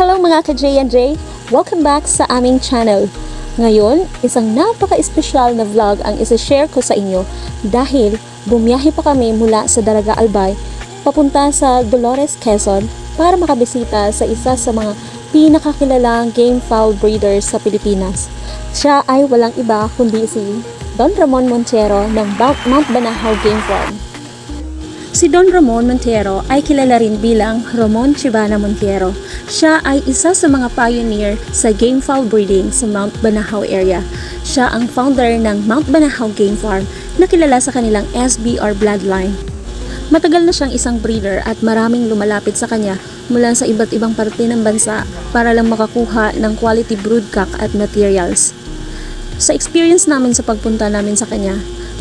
Hello mga ka-J&J! Welcome back sa aming channel. Ngayon, isang napaka-espesyal na vlog ang isa-share ko sa inyo dahil bumiyahe pa kami mula sa Daraga Albay papunta sa Dolores, Quezon para makabisita sa isa sa mga pinakakilalang game fowl breeders sa Pilipinas. Siya ay walang iba kundi si Don Ramon Montero ng Mount Banahaw Game Farm. Si Don Ramon Montero ay kilala rin bilang Ramon Chibana Montero. Siya ay isa sa mga pioneer sa game fowl breeding sa Mount Banahaw area. Siya ang founder ng Mount Banahaw Game Farm na kilala sa kanilang SBR bloodline. Matagal na siyang isang breeder at maraming lumalapit sa kanya mula sa iba't ibang parte ng bansa para lang makakuha ng quality broodcock at materials. Sa experience namin sa pagpunta namin sa kanya,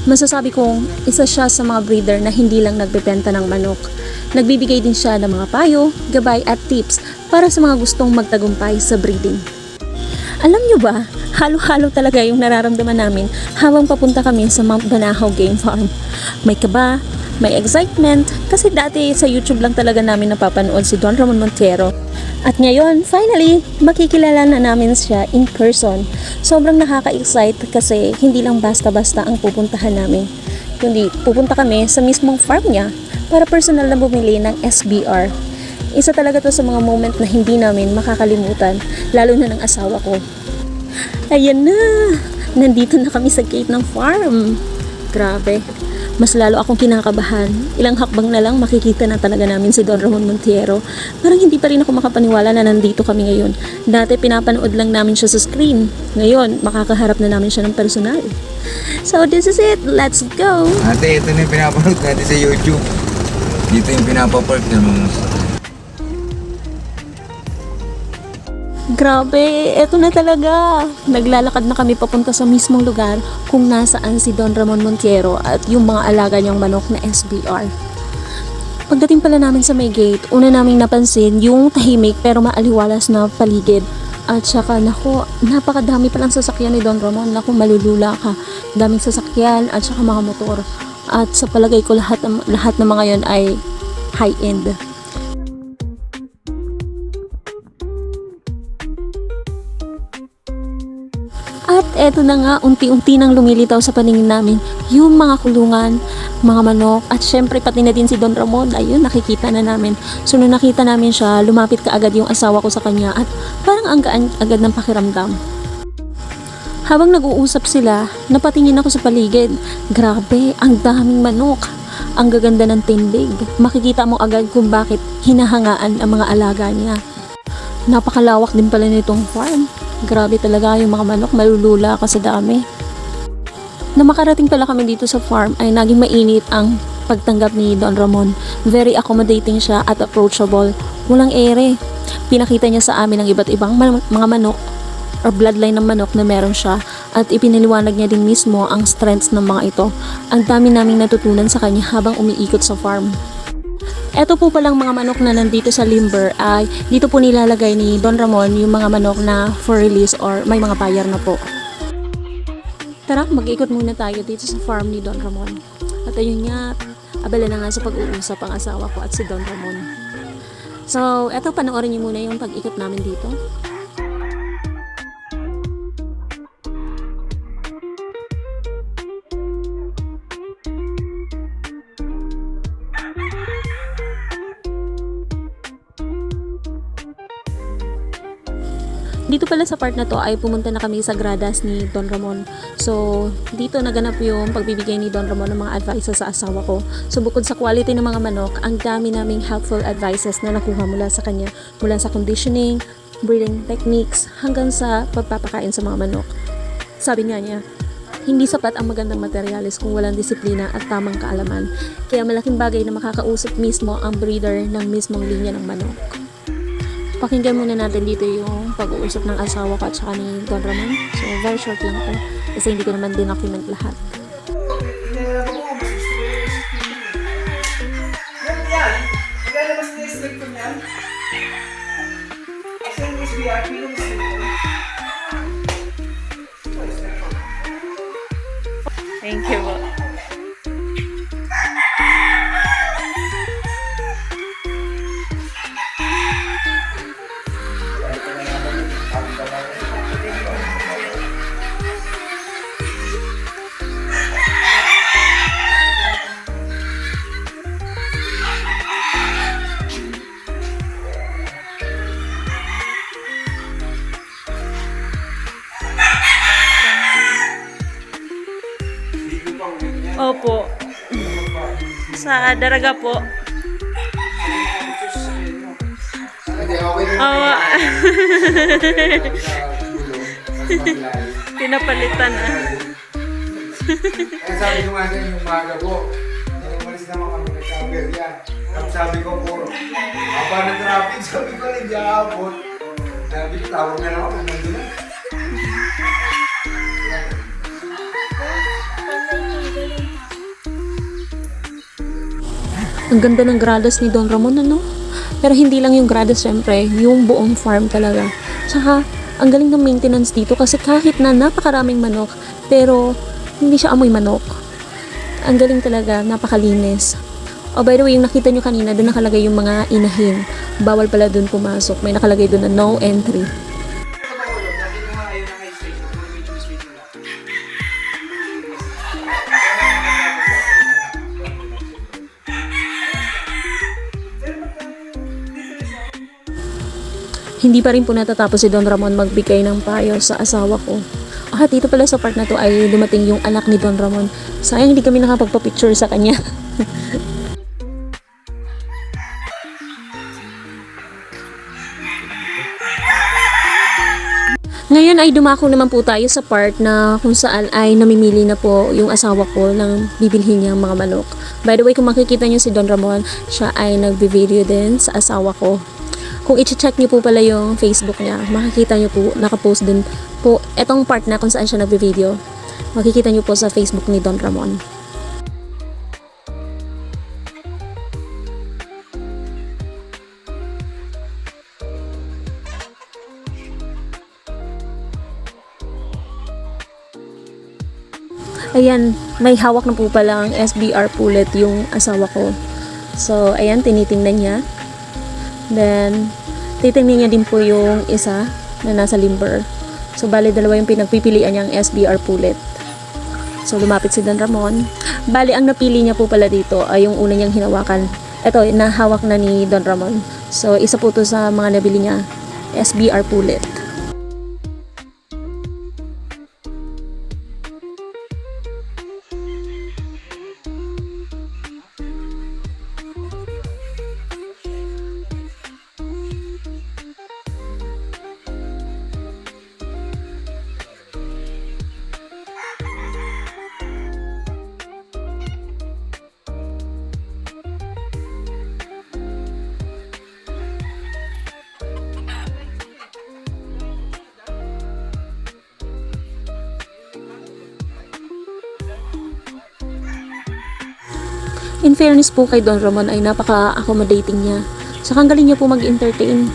masasabi kong isa siya sa mga breeder na hindi lang nagbebenta ng manok. Nagbibigay din siya ng mga payo, gabay at tips para sa mga gustong magtagumpay sa breeding. Alam nyo ba, halo-halo talaga yung nararamdaman namin habang papunta kami sa Mount Banahaw Game Farm. May kaba, may excitement, kasi dati sa YouTube lang talaga namin napapanood si Don Ramon Montero. At ngayon, finally, makikilala na namin siya in person. Sobrang nakaka-excite kasi hindi lang basta-basta ang pupuntahan namin. Kundi pupunta kami sa mismong farm niya para personal na bumili ng SBR. Isa talaga to sa mga moment na hindi namin makakalimutan, lalo na ng asawa ko. Ayan na! Nandito na kami sa gate ng farm. Grabe. Mas lalo akong kinakabahan. Ilang hakbang na lang makikita na talaga namin si Don Ramon Montiero. Parang hindi pa rin ako makapaniwala na nandito kami ngayon. Dati pinapanood lang namin siya sa screen. Ngayon, makakaharap na namin siya ng personal. So this is it. Let's go! Ate, ito na yung pinapanood natin sa YouTube. Dito yung pinapapark ng Grabe, eto na talaga. Naglalakad na kami papunta sa mismong lugar kung nasaan si Don Ramon Montiero at yung mga alaga niyang manok na SBR. Pagdating pala namin sa may gate, una naming napansin yung tahimik pero maaliwalas na paligid. At saka, nako, napakadami palang sasakyan ni Don Ramon. Nako, malulula ka. Daming sasakyan at saka mga motor. At sa palagay ko, lahat, lahat ng mga yon ay high-end. Eto na nga, unti-unti nang lumilitaw sa paningin namin yung mga kulungan, mga manok, at syempre pati na din si Don Ramon. Ayun, nakikita na namin. So nung nakita namin siya, lumapit ka agad yung asawa ko sa kanya at parang ang gaan agad ng pakiramdam. Habang nag-uusap sila, napatingin ako sa paligid. Grabe, ang daming manok. Ang gaganda ng tindig. Makikita mo agad kung bakit hinahangaan ang mga alaga niya. Napakalawak din pala nitong farm. Grabe talaga yung mga manok, malulula ka sa dami. Na makarating pala kami dito sa farm ay naging mainit ang pagtanggap ni Don Ramon. Very accommodating siya at approachable. Walang ere. Pinakita niya sa amin ang iba't ibang man- mga manok or bloodline ng manok na meron siya at ipinaliwanag niya din mismo ang strengths ng mga ito. Ang dami naming natutunan sa kanya habang umiikot sa farm. Ito po palang mga manok na nandito sa limber ay dito po nilalagay ni Don Ramon yung mga manok na for release or may mga buyer na po. Tara, mag-ikot muna tayo dito sa farm ni Don Ramon. At ayun nga, abala na nga sa pag-uusap ang asawa ko at si Don Ramon. So, eto panoorin niyo muna yung pag-ikot namin dito. Dito pala sa part na to ay pumunta na kami sa gradas ni Don Ramon. So, dito naganap yung pagbibigay ni Don Ramon ng mga advices sa asawa ko. So, bukod sa quality ng mga manok, ang dami naming helpful advices na nakuha mula sa kanya. Mula sa conditioning, breeding techniques, hanggang sa pagpapakain sa mga manok. Sabi nga niya, hindi sapat ang magandang materyales kung walang disiplina at tamang kaalaman. Kaya malaking bagay na makakausap mismo ang breeder ng mismong linya ng manok. Pakinggan muna natin dito yung pag-uusap ng asawa ko at saka ni Don Ramon. So, very short lang to. Kasi hindi ko naman din-document lahat. Sa daraga po. Oo. Pinapalitan ah. Kaya sabi ko nga sa inyo, umaga po. Nung umalis naman kami yan. Tapos sabi ko po, apa na traffic, sabi ko hindi aabot. Sabi ko, tawag na lang ako, nandun na. Ang ganda ng gradas ni Don Ramon, ano? Pero hindi lang yung gradas, syempre. Yung buong farm talaga. Tsaka, ang galing ng maintenance dito kasi kahit na napakaraming manok, pero hindi siya amoy manok. Ang galing talaga, napakalinis. Oh, by the way, yung nakita nyo kanina, doon nakalagay yung mga inahin. Bawal pala doon pumasok. May nakalagay doon na no entry. Hindi pa rin po natatapos si Don Ramon magbigay ng payo sa asawa ko. Ah, dito pala sa part na to ay dumating yung anak ni Don Ramon. Sayang hindi kami nakapagpa-picture sa kanya. Ngayon ay dumako naman po tayo sa part na kung saan ay namimili na po yung asawa ko ng bibilhin niyang mga manok. By the way, kung makikita niyo si Don Ramon, siya ay nagbi-video din sa asawa ko. Kung i-check niyo po pala yung Facebook niya, makikita niyo po, nakapost din po etong part na kung saan siya nagbi-video. Makikita niyo po sa Facebook ni Don Ramon. Ayan, may hawak na po pala ang SBR Pullet yung asawa ko. So, ayan, tinitingnan niya. Then, titingnan niya din po yung isa na nasa limber. So, bali dalawa yung pinagpipilian niyang SBR Pullet. So, lumapit si Don Ramon. Bali, ang napili niya po pala dito ay yung una niyang hinawakan. Ito, nahawak na ni Don Ramon. So, isa po to sa mga nabili niya. SBR Pullet. In fairness po kay Don Ramon ay napaka-accommodating niya. Saka ang galing niya po mag-entertain.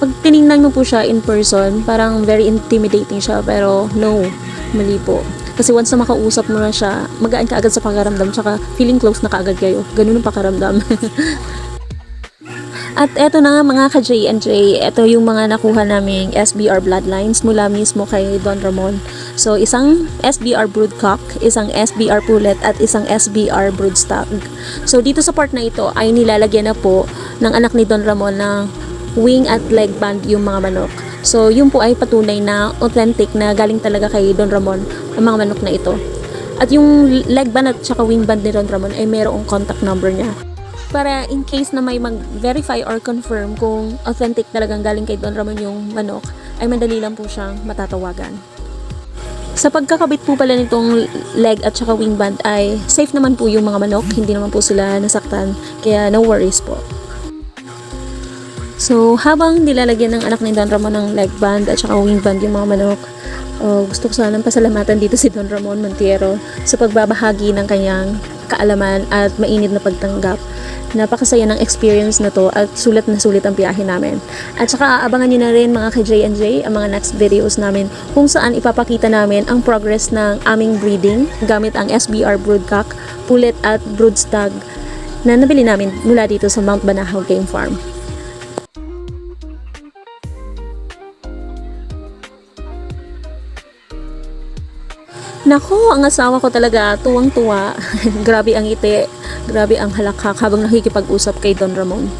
Pag tinignan mo po siya in person, parang very intimidating siya. Pero no, mali po. Kasi once na makausap mo na siya, magaan ka agad sa pakaramdam. Tsaka feeling close na kaagad kayo. Ganun ang pakaramdam. At eto na nga mga ka-J&J, eto yung mga nakuha naming SBR bloodlines mula mismo kay Don Ramon. So isang SBR broodcock, isang SBR pullet at isang SBR broodstag. So dito sa part na ito ay nilalagyan na po ng anak ni Don Ramon ng wing at leg band yung mga manok. So yun po ay patunay na authentic na galing talaga kay Don Ramon ang mga manok na ito. At yung leg band at saka wing band ni Don Ramon ay mayroong contact number niya para in case na may mag-verify or confirm kung authentic talagang galing kay Don Ramon yung manok, ay madali lang po siyang matatawagan. Sa pagkakabit po pala nitong leg at saka wing band ay safe naman po yung mga manok, hindi naman po sila nasaktan, kaya no worries po. So, habang nilalagyan ng anak ni Don Ramon ng leg band at saka wing band yung mga manok, oh, gusto ko sanang pasalamatan dito si Don Ramon Montiero sa pagbabahagi ng kanyang kaalaman at mainit na pagtanggap. Napakasaya ng experience na to at sulat na sulit ang biyahe namin. At saka aabangan nyo na rin mga ka-J&J ang mga next videos namin kung saan ipapakita namin ang progress ng aming breeding gamit ang SBR Broodcock, Pullet at Broodstag na nabili namin mula dito sa Mount Banahaw Game Farm. Nako, ang asawa ko talaga tuwang-tuwa. grabe ang ngiti, grabe ang halakhak habang nakikipag-usap kay Don Ramon.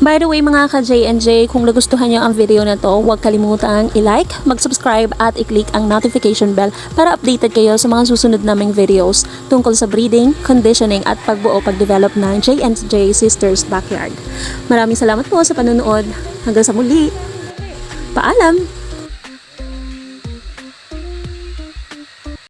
By the way mga ka-J&J, kung nagustuhan nyo ang video na to, huwag kalimutang i-like, mag-subscribe at i-click ang notification bell para updated kayo sa mga susunod naming videos tungkol sa breeding, conditioning at pagbuo pag-develop ng J&J Sisters Backyard. Maraming salamat po sa panonood. Hanggang sa muli. Paalam!